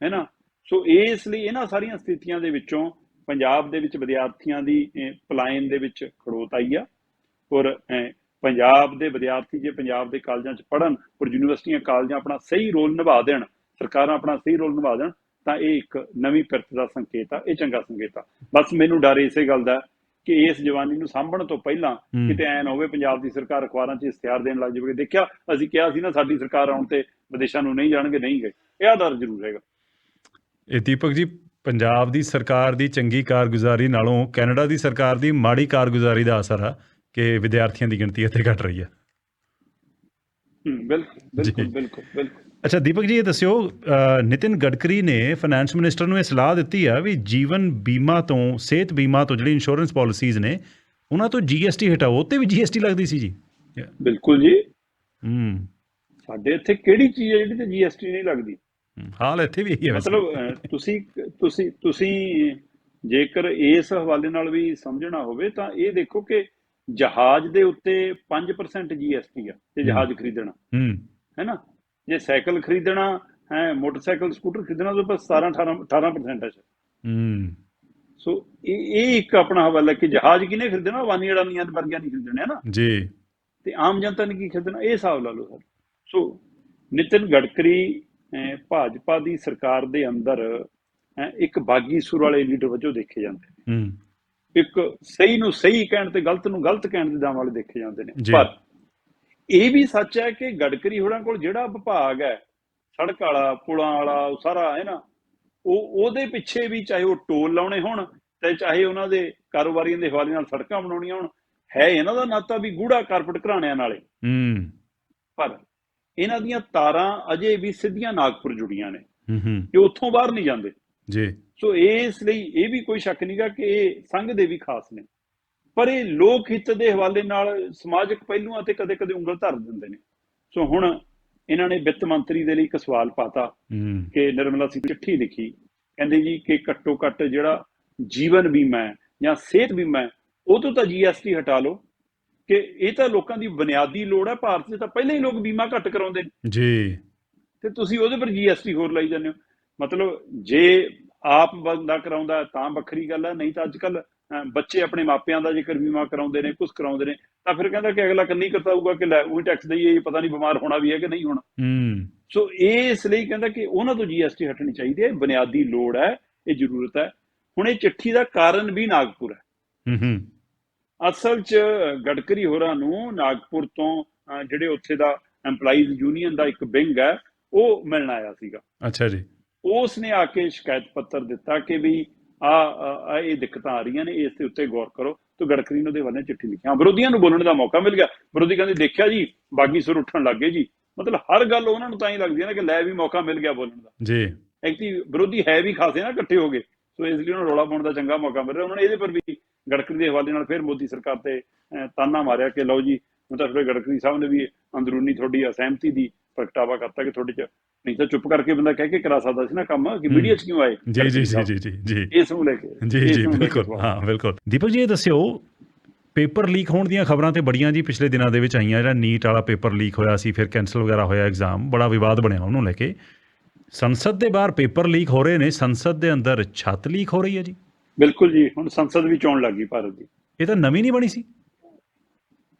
ਹੈ ਨਾ? ਸੋ ਇਸ ਲਈ ਇਹਨਾਂ ਸਾਰੀਆਂ ਸਥਿਤੀਆਂ ਦੇ ਵਿੱਚੋਂ ਪੰਜਾਬ ਦੇ ਵਿੱਚ ਵਿਦਿਆਰਥੀਆਂ ਦੀ ਪਲਾਇਨ ਦੇ ਵਿੱਚ ਖੜੋਤ ਆਈ ਆ। ਔਰ ਪੰਜਾਬ ਦੇ ਵਿਦਿਆਰਥੀ ਜੇ ਪੰਜਾਬ ਦੇ ਕਾਲਜਾਂ 'ਚ ਪੜ੍ਹਨ ਔਰ ਯੂਨੀਵਰਸਿਟੀਆਂ ਕਾਲਜਾਂ ਆਪਣਾ ਸਹੀ ਰੋਲ ਨਿਭਾ ਦੇਣ ਸਰਕਾਰਾਂ ਆਪਣਾ ਸਹੀ ਰੋਲ ਨਿਭਾ ਦੇਣ ਤਾਂ ਇਹ ਇੱਕ ਨਵੀਂ ਪਿਰਤ ਦਾ ਸੰਕੇਤ ਆ ਇਹ ਚੰਗਾ ਸੰਕੇਤ ਆ। ਬਸ ਮੈਨੂੰ ਡਰ ਇਸੇ ਗੱਲ ਦਾ ਕਿ ਇਸ ਜਵਾਨੀ ਨੂੰ ਸਾਂਭਣ ਤੋਂ ਪਹਿਲਾਂ। ਕਿਤੇ ਐ ਨਾ ਹੋਵੇ ਪੰਜਾਬ ਦੀ ਸਰਕਾਰ ਅਖਬਾਰਾਂ 'ਚ ਇਸ਼ਤਿਹਾਰ ਦੇਣ ਲੱਗ ਜਾਵੇ। ਦੇਖਿਆ ਅਸੀਂ ਕਿਹਾ ਸੀ ਨਾ ਸਾਡੀ ਸਰਕਾਰ ਆਉਣ ਤੇ ਵਿਦੇਸ਼ਾਂ ਨੂੰ ਨਹੀਂ ਜਾਣਗੇ ਨਹੀਂ ਗਏ। ਇਹ ਡਰ ਜ਼ਰੂਰ ਹੈਗਾ। ਇਹ ਦੀਪਕ ਜੀ ਪੰਜਾਬ ਦੀ ਸਰਕਾਰ ਦੀ ਚੰਗੀ ਕਾਰਗੁਜ਼ਾਰੀ ਨਾਲੋਂ ਕੈਨੇਡਾ ਦੀ ਸਰਕਾਰ ਦੀ ਮਾੜੀ ਕਾਰਗੁਜ਼ਾਰੀ ਦਾ ਅਸਰ ਆ ਕਿ ਵਿਦਿਆਰਥੀਆਂ ਦੀ ਗਿਣਤੀ ਇੱਥੇ ਘਟ ਰਹੀ ਹੈ। ਬਿਲਕੁਲ ਬਿਲਕੁਲ। ਬਿਲਕੁਲ ਬਿਲਕੁਲ। ਅੱਛਾ ਦੀਪਕ ਜੀ ਇਹ ਦੱਸਿਓ ਨਿਤਿਨ ਗਡਕਰੀ ਨੇ ਫਾਈਨੈਂਸ ਮਿਨਿਸਟਰ ਨੂੰ ਇਹ ਸਲਾਹ ਦਿੱਤੀ ਆ ਵੀ ਜੀਵਨ ਬੀਮਾ ਤੋਂ ਸਿਹਤ ਬੀਮਾ ਤੋਂ ਜਿਹੜੀ ਇੰਸ਼ੋਰੈਂਸ ਪਾਲਿਸੀਜ਼ ਨੇ ਉਹਨਾਂ ਤੋਂ ਜੀਐਸਟੀ ਹਟਾਓ ਉੱਤੇ ਵੀ ਜੀਐਸਟੀ ਲੱਗਦੀ ਸੀ ਜੀ। ਬਿਲਕੁਲ ਜੀ। ਹੂੰ। ਸਾਡੇ ਇੱਥੇ ਕਿਹੜੀ ਚੀਜ਼ ਹੈ ਜਿਹੜੀ ਤੇ ਜੀਐਸਟੀ ਨਹੀਂ ਲੱਗਦੀ? ਹਾਲ ਇੱਥੇ ਵੀ ਇਹੀ ਹੈ। ਮਤਲਬ ਤੁਸੀਂ ਤੁਸੀਂ ਤੁਸੀਂ ਜੇਕਰ ਇਸ ਹਵਾਲੇ ਨਾਲ ਵੀ ਸਮਝਣਾ ਹੋਵੇ ਤਾਂ ਇਹ ਦੇਖੋ ਕਿ ਜਹਾਜ਼ ਦੇ ਉੱਤੇ 5% ਜੀਐਸਟੀ ਆ ਤੇ ਜਹਾਜ਼ ਖਰੀਦਣਾ। ਹੂੰ। ਹੈ ਨਾ? ਜੇ ਸਾਈਕਲ ਖਰੀਦਣਾ ਹੈ ਮੋਟਰਸਾਈਕਲ ਸਕੂਟਰ ਖਰੀਦਣਾ ਉਹਦੇ ਪਰ 17 18 18% ਹੈ ਹੂੰ। ਸੋ ਇਹ ਇਹ ਇੱਕ ਆਪਣਾ ਹਵਾਲਾ ਕਿ ਜਹਾਜ਼ ਕਿਨੇ ਖਰੀਦਣਾ? ਵਾਨੀ ਅਡਾਨੀਆਂ ਦੇ ਵਰਗਿਆਂ ਨਹੀਂ ਖਰੀਦਣੇ ਨਾ? ਜੀ। ਤੇ ਆਮ ਜਨਤਾ ਨੇ ਕੀ ਖਰੀਦਣਾ? ਇਹ ਹਿਸਾਬ ਲਾ ਲਓ ਸਰ। ਸੋ ਨਿਤਿਨ ਗਡਕਰੀ ਅਹ, ਭਾਜਪਾ ਦੀ ਸਰਕਾਰ ਦੇ ਅੰਦਰ ਇੱਕ ਬਾਗੀ ਸੁਰ ਵਾਲੇ ਲੀਡਰ ਵਜੋਂ ਦੇਖੇ ਜਾਂਦੇ ਨੇ। ਹੂੰ। ਇੱਕ ਸਹੀ ਨੂੰ ਸਹੀ ਕਹਿਣ ਤੇ ਗਲਤ ਨੂੰ ਗਲਤ ਕਹਿਣ ਦੇ ਦਾਮ ਵਾਲੇ ਦੇਖੇ ਜਾਂਦੇ ਨੇ। ਪਰ ਇਹ ਵੀ ਸੱਚ ਹੈ ਕਿ ਗਡਕਰੀ ਹੋਰਾਂ ਕੋਲ ਜਿਹੜਾ ਵਿਭਾਗ ਹੈ ਸੜਕ ਵਾਲਾ ਪੁਲਾਂ ਵਾਲਾ ਉਹ ਸਾਰਾ ਹੈ ਨਾ ਉਹ ਉਹਦੇ ਪਿੱਛੇ ਵੀ ਚਾਹੇ ਉਹ ਟੋਲ ਲਾਉਣੇ ਹੋਣ ਤੇ ਚਾਹੇ ਉਹਨਾਂ ਦੇ ਕਾਰੋਬਾਰੀਆਂ ਦੇ ਹਵਾਲੇ ਨਾਲ ਸੜਕਾਂ ਬਣਾਉਣੀਆਂ ਹੋਣ ਹੈ ਇਹਨਾਂ ਦਾ ਨਾਤਾ ਵੀ ਗੂੜਾ ਕਾਰਪਟ ਘਰਾਣਿਆਂ ਨਾਲੇ ਹੂੰ। ਪਰ ਇਹਨਾਂ ਦੀਆਂ ਤਾਰਾਂ ਅਜੇ ਵੀ ਸਿੱਧੀਆਂ ਨਾਗਪੁਰ ਜੁੜੀਆਂ ਨੇ। ਹੂੰ ਹੂੰ। ਇਹ ਉੱਥੋਂ ਬਾਹਰ ਨਹੀਂ ਜਾਂਦੇ। ਜੀ। ਸੋ ਇਸ ਲਈ ਇਹ ਵੀ ਕੋਈ ਸ਼ੱਕ ਨਹੀਂਗਾ ਕਿ ਇਹ ਸੰਘ ਦੇ ਵੀ ਖਾਸ ਨੇ। ਪਰ ਇਹ ਲੋਕ ਹਿੱਤ ਦੇ ਹਵਾਲੇ ਨਾਲ ਸਮਾਜਿਕ ਪਹਿਲੂਆਂ ਤੇ ਕਦੇ-ਕਦੇ ਉਂਗਲ ਧਰ ਦਿੰਦੇ ਨੇ। ਸੋ ਹੁਣ ਇਹਨਾਂ ਨੇ ਵਿੱਤ ਮੰਤਰੀ ਦੇ ਲਈ ਇੱਕ ਸਵਾਲ ਪਾਤਾ ਕਿ ਨਿਰਮਲਾ ਸਿੰਘ ਚਿੱਠੀ ਲਿਖੀ। ਕਹਿੰਦੇ ਜੀ ਕਿ ਘੱਟੋ ਘੱਟ ਜਿਹੜਾ ਜੀਵਨ ਬੀਮਾ ਹੈ ਜਾਂ ਸਿਹਤ ਬੀਮਾ ਹੈ ਉਹ ਤੋਂ ਤਾਂ ਜੀਐਸਟੀ ਹਟਾ ਲਓ। ਕਿ ਇਹ ਤਾਂ ਲੋਕਾਂ ਦੀ ਬੁਨਿਆਦੀ ਲੋੜ ਹੈ ਭਾਰਤ 'ਚ ਤਾਂ ਪਹਿਲਾਂ ਹੀ ਲੋਕ ਬੀਮਾ ਘੱਟ ਕਰਾਉਂਦੇ ਨੇ। ਜੀ। ਤੇ ਤੁਸੀਂ ਉਹਦੇ ਪਰ ਜੀਐਸਟੀ ਹੋਰ ਲਾਈ ਜਾਂਦੇ ਹੋ। ਮਤਲਬ ਜੇ ਆਪ ਬੰਦਾ ਕਰਾਉਂਦਾ ਤਾਂ ਵੱਖਰੀ ਗੱਲ ਹੈ ਨਹੀਂ ਤਾਂ ਅੱਜ ਕੱਲ ਬੱਚੇ ਆਪਣੇ ਮਾਪਿਆਂ ਦਾ ਜੇਕਰ ਬੀਮਾ ਕਰਾਉਂਦੇ ਨੇ ਕੁਝ ਕਰਾਉਂਦੇ ਨੇ ਤਾਂ ਫਿਰ ਕਹਿੰਦਾ ਕਿ ਅਗਲਾ ਕੰਨੀ ਕਰਤਾਊਗਾ ਕਿ ਲੈ ਉਹ ਟੈਕਸ ਦਈਏ ਇਹ ਪਤਾ ਨਹੀਂ ਬਿਮਾਰ ਹੋਣਾ ਵੀ ਹੈ ਕਿ ਨਹੀਂ ਹੋਣਾ। ਹੂੰ। ਸੋ ਇਹ ਇਸ ਲਈ ਕਹਿੰਦਾ ਕਿ ਉਹਨਾਂ ਤੋਂ ਜੀਐਸਟੀ ਹਟਣੀ ਚਾਹੀਦੀ ਹੈ ਬੁਨਿਆਦੀ ਲੋੜ ਹੈ ਇਹ ਜ਼ਰੂਰਤ ਹੈ। ਹੁਣ ਇਹ ਚਿੱਠੀ ਦਾ ਕਾਰਨ ਵੀ ਨਾਗਪੁਰ ਹੈ। ਹੂੰ ਹੂੰ। ਅਸਲ 'ਚ ਗਡਕਰੀ ਹੋਰਾਂ ਨੂੰ ਨਾਗਪੁਰ ਤੋਂ ਜਿਹੜੇ ਉੱਥੇ ਦਾ EMPLOYEES ਯੂਨੀਅਨ ਦਾ ਇੱਕ ਵਿੰਗ ਹੈ ਉਹ ਮਿਲਣ ਆਇਆ ਸੀਗਾ। ਅੱਛਾ ਜੀ। ਉਸ ਨੇ ਆ ਕੇ ਸ਼ਿਕਾਇਤ ਪੱਤਰ ਦਿੱਤਾ ਕਿ ਵੀ ਆ ਆ ਇਹ ਦਿੱਕਤਾਂ ਆ ਰਹੀਆਂ ਨੇ ਇਸ ਦੇ ਉੱਤੇ ਗੌਰ ਕਰੋ। ਤੇ ਗਡਕਰੀ ਨੇ ਉਹਦੇ ਵੱਲ ਚਿੱਠੀ ਲਿਖੀ। ਹਾਂ ਵਿਰੋਧੀਆਂ ਨੂੰ ਬੋਲਣ ਦਾ ਮੌਕਾ ਮਿਲ ਗਿਆ। ਵਿਰੋਧੀ ਕਹਿੰਦੇ ਦੇਖਿਆ ਜੀ ਬਾਗੀ ਸੁਰ ਉੱਠਣ ਲੱਗ ਗਏ ਜੀ। ਮਤਲਬ ਹਰ ਗੱਲ ਉਹਨਾਂ ਨੂੰ ਤਾਂ ਹੀ ਲੱਗਦੀ ਹੈ ਨਾ ਕਿ ਲੈ ਵੀ ਮੌਕਾ ਮਿਲ ਗਿਆ ਬੋਲਣ ਦਾ। ਜੀ। ਐਕਟੀ ਵਿਰੋਧੀ ਹੈ ਵੀ ਖਾਸੇ ਨਾ ਇਕੱਠੇ ਹੋ ਗਏ। ਸੋ ਇਸ ਲਈ ਉਹਨਾਂ ਰੌਲਾ ਪਾਉਣ ਦਾ ਚੰਗਾ ਮੌਕਾ ਮਿਲ ਰਿਹਾ। ਉਹਨਾਂ ਨੇ ਇਹਦੇ ਪਰ ਵੀ ਗਡਕਰੀ ਦੇ ਹਵਾਲੇ ਨਾਲ ਫਿਰ ਮੋਦੀ ਸਰਕਾਰ ਤੇ ਤਾਨਾ ਮਾਰਿਆ ਕਿ ਲਓ ਜੀ ਤਾਂ ਫਿਰ ਗਡਕਰੀ ਸਾਹਿਬ ਨੇ ਵੀ ਅੰਦਰੂਨੀ ਤੁਹਾਡੀ ਅਸਹਿਮਤੀ ਦੀ ਪ੍ਰਗਟਾਵਾ ਕਰਤਾ ਕਿ ਤੁਹਾਡੇ ਚ ਨਹੀਂ ਤਾਂ ਚੁੱਪ ਕਰਕੇ ਬੰਦਾ ਕਹਿ ਕੇ ਕਰਾ ਸਕਦਾ ਸੀ ਨਾ ਕੰਮ ਕਿ ਮੀਡੀਆ 'ਚ ਕਿਉਂ ਆਏ? ਜੀ ਜੀ ਜੀ। ਜੀ ਜੀ ਇਸ ਨੂੰ ਲੈ ਕੇ ਜੀ ਜੀ ਬਿਲਕੁਲ। ਹਾਂ ਬਿਲਕੁਲ। ਦੀਪਕ ਜੀ ਇਹ ਦੱਸਿਓ ਪੇਪਰ ਲੀਕ ਹੋਣ ਦੀਆਂ ਖਬਰਾਂ ਤੇ ਬੜੀਆਂ ਜੀ ਪਿਛਲੇ ਦਿਨਾਂ ਦੇ ਵਿੱਚ ਆਈਆਂ। ਜਿਹੜਾ ਨੀਟ ਵਾਲਾ ਪੇਪਰ ਲੀਕ ਹੋਇਆ ਸੀ ਫਿਰ ਕੈਨਸਲ ਵਗੈਰਾ ਹੋਇਆ ਐਗਜ਼ਾਮ ਬੜਾ ਵਿਵਾਦ ਬਣਿਆ ਉਹਨੂੰ ਲੈ ਕੇ। ਸੰਸਦ ਦੇ ਬਾਹਰ ਪੇਪਰ ਲੀਕ ਹੋ ਰਹੇ ਨੇ ਸੰਸਦ ਦੇ ਅੰਦਰ ਛੱਤ ਲੀਕ ਹੋ ਰਹੀ ਹੈ ਜੀ। ਬਿਲਕੁਲ ਜੀ ਹੁਣ ਸੰਸਦ ਵੀ ਚੋਣ ਲੱਗੀ ਭਾਰਤ ਦੀ। ਇਹ ਤਾਂ ਨਵੀਂ ਨਹੀਂ ਬਣੀ ਸੀ?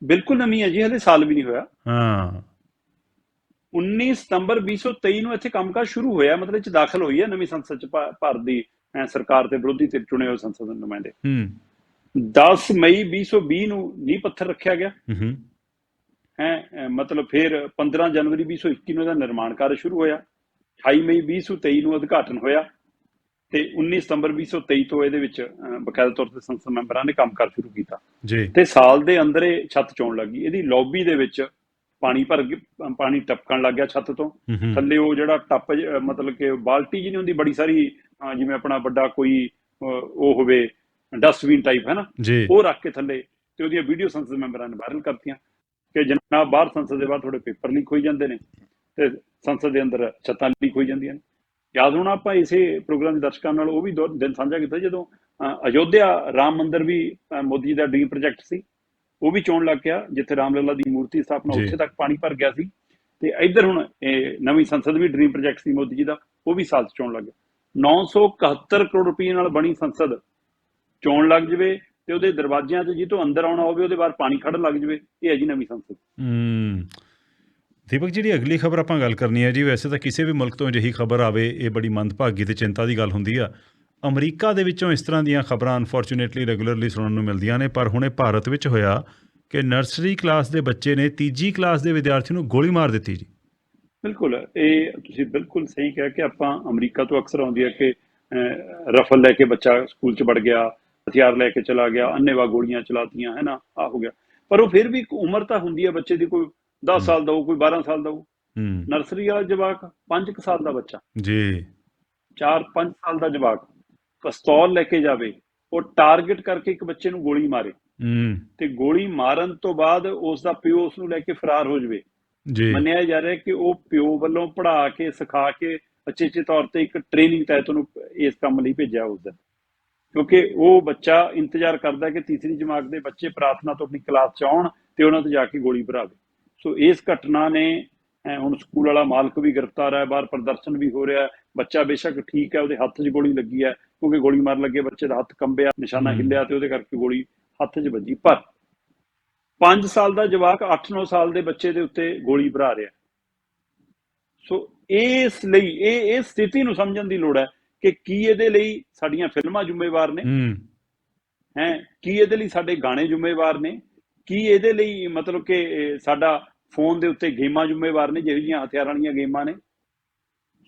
ਬਿਲਕੁਲ ਨਵੀਂ ਹੈ ਜੀ ਹਲੇ ਸਾਲ ਵੀ ਨਹੀਂ ਹੋਇਆ। ਹਾਂ। 19 ਸਤੰਬਰ 2023 ਨੂੰ ਇੱਥੇ ਕੰਮਕਾਜ ਸ਼ੁਰੂ ਹੋਇਆ ਮਤਲਬ ਇਹ ਚ ਦਾਖਲ ਹੋਈ ਹੈ ਨਵੀਂ ਸੰਸਦ ਚ ਭਾਰਤ ਦੀ ਸਰਕਾਰ ਤੇ ਵਿਰੋਧੀ ਤੇ ਚੁਣੇ ਹੋਏ ਸੰਸਦ ਦੇ ਨੁਮਾਇੰਦੇ। ਹੂੰ। 10 ਮਈ 2020 ਨੂੰ ਨੀਂਹ ਪੱਥਰ ਰੱਖਿਆ ਗਿਆ। ਹੂੰ ਹੈ ਮਤਲਬ ਫਿਰ 15 ਜਨਵਰੀ 2021 ਨੂੰ ਇਹਦਾ ਨਿਰਮਾਣ ਕਾਰਜ ਸ਼ੁਰੂ ਹੋਇਆ। 28 ਮਈ 2023 ਨੂੰ ਉਦਘਾਟਨ ਹੋਇਆ। ਤੇ 19 ਸਤੰਬਰ 2023 ਤੋਂ ਇਹਦੇ ਵਿੱਚ ਬਕਾਇਦਾ ਤੌਰ ਤੇ ਸੰਸਦ ਮੈਂਬਰਾਂ ਨੇ ਕੰਮਕਾਰ ਸ਼ੁਰੂ ਕੀਤਾ। ਜੀ। ਤੇ ਸਾਲ ਦੇ ਅੰਦਰ ਇਹ ਛੱਤ ਚੋਣ ਲੱਗੀ। ਇਹਦੀ ਲੌਬੀ ਦੇ ਵਿੱਚ ਪਾਣੀ ਭਰ ਗਿਆ- ਪਾਣੀ ਟਪਕਣ ਲੱਗ ਗਿਆ ਛੱਤ ਤੋਂ। ਥੱਲੇ ਉਹ ਜਿਹੜਾ ਟੱਪ ਮਤਲਬ ਕਿ ਬਾਲਟੀ ਜਿਹੀ ਨਹੀਂ ਹੁੰਦੀ ਬੜੀ ਸਾਰੀ ਜਿਵੇਂ ਆਪਣਾ ਵੱਡਾ ਕੋਈ ਉਹ ਹੋਵੇ ਡਸਟਬਿਨ ਟਾਈਪ ਹੈ ਨਾ? ਉਹ ਰੱਖ ਕੇ ਥੱਲੇ ਤੇ ਉਹਦੀਆਂ ਵੀਡੀਓ ਸੰਸਦ ਮੈਂਬਰਾਂ ਨੇ ਵਾਇਰਲ ਕਰਤੀਆਂ। ਕਿ ਜਨਾਬ ਬਾਹਰ ਸੰਸਦ ਦੇ ਬਾਹਰ ਥੋੜੇ ਪੇਪਰ ਲੀਕ ਹੋਈ ਜਾਂਦੇ ਨੇ ਤੇ ਸੰਸਦ ਦੇ ਅੰਦਰ ਛੱਤਾਂ ਲੀਕ ਹੋਈ ਜਾਂਦੀਆਂ ਨੇ। ਯਾਦ ਹੋਣਾ ਆਪਾਂ ਇਸੇ ਪ੍ਰੋਗਰਾਮ ਦੇ ਦਰਸ਼ਕਾਂ ਨਾਲ ਉਹ ਵੀ ਦੋ ਦਿਨ ਸਾਂਝਾ ਕੀਤਾ ਜਦੋਂ ਅਯੋਧਿਆ ਰਾਮ ਮੰਦਿਰ ਵੀ ਮੋਦੀ ਦਾ ਡ੍ਰੀਮ ਪ੍ਰੋਜੈਕਟ ਸੀ। ਉਹ ਵੀ ਚੋਣ ਲੱਗ ਗਿਆ ਜਿੱਥੇ ਰਾਮ ਲੱਲਾ ਦੀ ਮੂਰਤੀ ਸਥਾਪਨਾ। ਉੱਥੇ ਤੱਕ ਪਾਣੀ ਭਰ ਗਿਆ ਸੀ। ਤੇ ਇੱਧਰ ਹੁਣ ਇਹ ਨਵੀਂ ਸੰਸਦ ਵੀ ਡ੍ਰੀਮ ਪ੍ਰੋਜੈਕਟ ਸੀ ਮੋਦੀ ਜੀ ਦਾ ਉਹ ਵੀ ਸਾਲ 'ਚ ਚੋਣ ਲੱਗ ਗਿਆ। 971 ਕਰੋੜ ਰੁਪਏ ਨਾਲ ਬਣੀ ਸੰਸਦ। ਚੋਣ ਲੱਗ ਜਵੇ ਤੇ ਉਹਦੇ ਦਰਵਾਜ਼ਿਆਂ 'ਚ ਜਿੱਥੋਂ ਅੰਦਰ ਆਉਣਾ ਹੋਵੇ ਉਹਦੇ ਬਾਹਰ ਪਾਣੀ ਖੜਨ ਲੱਗ ਜਵੇ ਇਹ ਹੈ ਜੀ ਨਵੀਂ ਸੰਸਦ। ਹੂੰ। ਦੀਪਕ ਜਿਹੜੀ ਅਗਲੀ ਖਬਰ ਆਪਾਂ ਗੱਲ ਕਰਨੀ ਹੈ ਜੀ ਵੈਸੇ ਤਾਂ ਕਿਸੇ ਵੀ ਮੁਲਕ ਤੋਂ ਅਜਿਹੀ ਖਬਰ ਆਵੇ ਇਹ ਬੜੀ ਮੰਦਭਾਗੀ ਤੇ ਚਿੰਤਾ ਦੀ ਗੱਲ ਹੁੰਦੀ ਆ। ਅਮਰੀਕਾ ਦੇ ਵਿੱਚੋਂ ਇਸ ਤਰ੍ਹਾਂ ਦੀਆਂ ਖਬਰਾਂ ਅਨਫੋਰਚੂਨੇਟਲੀ ਰੈਗੂਲਰਲੀ ਸੁਣਨ ਨੂੰ ਮਿਲਦੀਆਂ ਨੇ ਪਰ ਹੁਣੇ ਭਾਰਤ ਵਿੱਚ ਹੋਇਆ ਕਿ ਨਰਸਰੀ ਕਲਾਸ ਦੇ ਬੱਚੇ ਨੇ ਤੀਜੀ ਕਲਾਸ ਦੇ ਵਿਦਿਆਰਥੀ ਨੂੰ ਗੋਲੀ ਮਾਰ ਦਿੱਤੀ ਜੀ। ਬਿਲਕੁਲ ਇਹ ਤੁਸੀਂ ਬਿਲਕੁਲ ਸਹੀ ਕਿਹਾ ਕਿ ਆਪਾਂ ਅਮਰੀਕਾ ਤੋਂ ਅਕਸਰ ਆਉਂਦੀ ਹੈ ਕਿ ਰਫਲ ਲੈ ਕੇ ਬੱਚਾ ਸਕੂਲ 'ਚ ਵੜ ਗਿਆ ਹਥਿਆਰ ਲੈ ਕੇ ਚਲਾ ਗਿਆ ਅੰਨੇਵਾ ਗੋਲੀਆਂ ਚਲਾਤੀਆਂ ਹੈ ਨਾ ਆ ਹੋ ਗਿਆ। ਪਰ ਉਹ ਫਿਰ ਵੀ ਇੱਕ ਉਮਰ ਤਾਂ ਹੁੰਦੀ ਹੈ ਬੱਚੇ ਦੀ ਕੋਈ 10 ਸਾਲ ਦਾ ਹੋਊ ਕੋਈ 12 ਸਾਲ ਦਾ ਹੂੰ। ਨਰਸਰੀ ਵਾਲਾ ਜਵਾਕ 5 ਸਾਲ ਦਾ ਬੱਚਾ। ਜੀ। 4-5 ਸਾਲ ਦਾ ਜਵਾਕ। ਪਿਸਤੌਲ ਲੈ ਕੇ ਜਾਵੇ ਉਹ ਟਾਰਗੇਟ ਕਰਕੇ ਇੱਕ ਬੱਚੇ ਨੂੰ ਗੋਲੀ ਮਾਰੇ। ਹੂੰ। ਤੇ ਗੋਲੀ ਮਾਰਨ ਤੋਂ ਬਾਅਦ ਉਸ ਦਾ ਪਿਓ ਉਸ ਨੂੰ ਲੈ ਕੇ ਫਰਾਰ ਹੋ ਜਾਵੇ। ਜੀ। ਮੰਨਿਆ ਜਾ ਰਿਹਾ ਕਿ ਉਹ ਪਿਓ ਵੱਲੋਂ ਪੜ੍ਹਾ ਕੇ ਸਿਖਾ ਕੇ ਅਚੇਚੇ ਤੌਰ ਤੇ ਇੱਕ ਟ੍ਰੇਨਿੰਗ ਤਹਿਤ ਉਹਨੂੰ ਇਸ ਕੰਮ ਲਈ ਭੇਜਿਆ ਉਸ ਦਿਨ। ਕਿਉਂਕਿ ਉਹ ਬੱਚਾ ਇੰਤਜ਼ਾਰ ਕਰਦਾ ਕਿ ਤੀਸਰੀ ਜਮਾਤ ਦੇ ਬੱਚੇ ਪ੍ਰਾਰਥਨਾ ਤੋਂ ਆਪਣੀ ਕਲਾਸ ਚ ਆਉਣ ਤੇ ਉਹਨਾਂ ਤੇ ਜਾ ਕੇ ਗੋਲੀ ਭਰਾਵੇ। ਸੋ ਇਸ ਘਟਨਾ ਨੇ ਹੁਣ ਸਕੂਲ ਵਾਲਾ ਮਾਲਕ ਵੀ ਗ੍ਰਿਫਤਾਰ ਹੈ ਬਾਹਰ ਪ੍ਰਦਰਸ਼ਨ ਵੀ ਹੋ ਰਿਹਾ ਹੈ। ਬੱਚਾ ਬੇਸ਼ੱਕ ਠੀਕ ਹੈ ਉਹਦੇ ਹੱਥ 'ਚ ਗੋਲੀ ਲੱਗੀ ਹੈ। ਕਿਉਂਕਿ ਗੋਲੀ ਮਾਰਨ ਲੱਗੇ ਬੱਚੇ ਦਾ ਹੱਥ ਕੰਬਿਆ ਨਿਸ਼ਾਨਾ। ਹਿੱਲਿਆ ਤੇ ਉਹਦੇ ਕਰਕੇ ਗੋਲੀ ਹੱਥ 'ਚ ਵੱਜੀ। ਪਰ 5 ਸਾਲ ਦਾ ਜਵਾਕ 8-9 ਸਾਲ ਦੇ ਬੱਚੇ ਦੇ ਉੱਤੇ ਗੋਲੀ ਭਰਾ ਰਿਹਾ। ਸੋ ਇਸ ਲਈ ਇਹ ਇਹ ਸਥਿਤੀ ਨੂੰ ਸਮਝਣ ਦੀ ਲੋੜ ਹੈ ਕਿ ਕੀ ਇਹਦੇ ਲਈ ਸਾਡੀਆਂ ਫਿਲਮਾਂ ਜ਼ਿੰਮੇਵਾਰ ਨੇ। ਹੂੰ। ਕੀ ਇਹਦੇ ਲਈ ਸਾਡੇ ਗਾਣੇ ਜ਼ਿੰਮੇਵਾਰ ਨੇ। ਕੀ ਇਹਦੇ ਲਈ ਮਤਲਬ ਕਿ ਸਾਡਾ ਫੋਨ ਦੇ ਉੱਤੇ ਗੇਮਾਂ ਜ਼ਿੰਮੇਵਾਰ ਨੇ ਜਿਹੋ ਜਿਹੀਆਂ ਹਥਿਆਰਾਂ ਵਾਲੀਆਂ ਗੇਮਾਂ ਨੇ।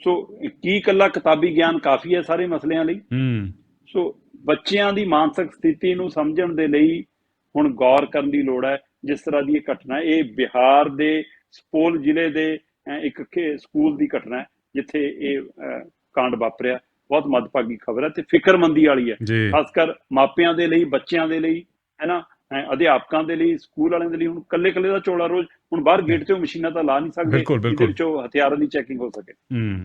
ਸੋ ਕੀ ਇਕੱਲਾ ਕਿਤਾਬੀ ਗਿਆਨ ਕਾਫੀ ਹੈ ਸਾਰੇ ਮਸਲਿਆਂ ਲਈ? ਹੂੰ। ਸੋ ਬੱਚਿਆਂ ਦੀ ਮਾਨਸਿਕ ਸਥਿਤੀ ਨੂੰ ਸਮਝਣ ਦੇ ਲਈ ਹੁਣ ਗੌਰ ਕਰਨ ਦੀ ਲੋੜ ਹੈ ਜਿਸ ਤਰ੍ਹਾਂ ਦੀ ਇਹ ਘਟਨਾ। ਇਹ ਬਿਹਾਰ ਦੇ ਸਪੋਲ ਜ਼ਿਲ੍ਹੇ ਦੇ ਇੱਕ ਸਕੂਲ ਦੀ ਘਟਨਾ ਹੈ ਜਿੱਥੇ ਇਹ ਕਾਂਡ ਵਾਪਰਿਆ। ਬਹੁਤ ਮਦਭਾਗੀ ਖਬਰ ਹੈ ਤੇ ਫਿਕਰਮੰਦੀ ਵਾਲੀ ਹੈ। ਖਾਸ ਕਰ ਮਾਪਿਆਂ ਦੇ ਲਈ ਬੱਚਿਆਂ ਦੇ ਲਈ ਹੈ ਨਾ? ਅਹ ਅਧਿਆਪਕਾਂ ਦੇ ਲਈ ਸਕੂਲ ਵਾਲਿਆਂ ਦੇ ਲਈ ਹੁਣ ਕੱਲੇ ਕੱਲੇ ਦਾ ਚੋਲਾ ਰੋਜ਼ ਹੁਣ ਬਾਹਰ ਗੇਟ ਤੇ ਉਹ ਮਸ਼ੀਨਾਂ ਤਾਂ ਲਾ ਨਹੀਂ ਸਕਦੇ ਜਿਹਦੇ। ਵਿੱਚੋਂ ਹਥਿਆਰਾਂ ਦੀ ਚੈਕਿੰਗ ਹੋ ਸਕੇ ਹੂੰ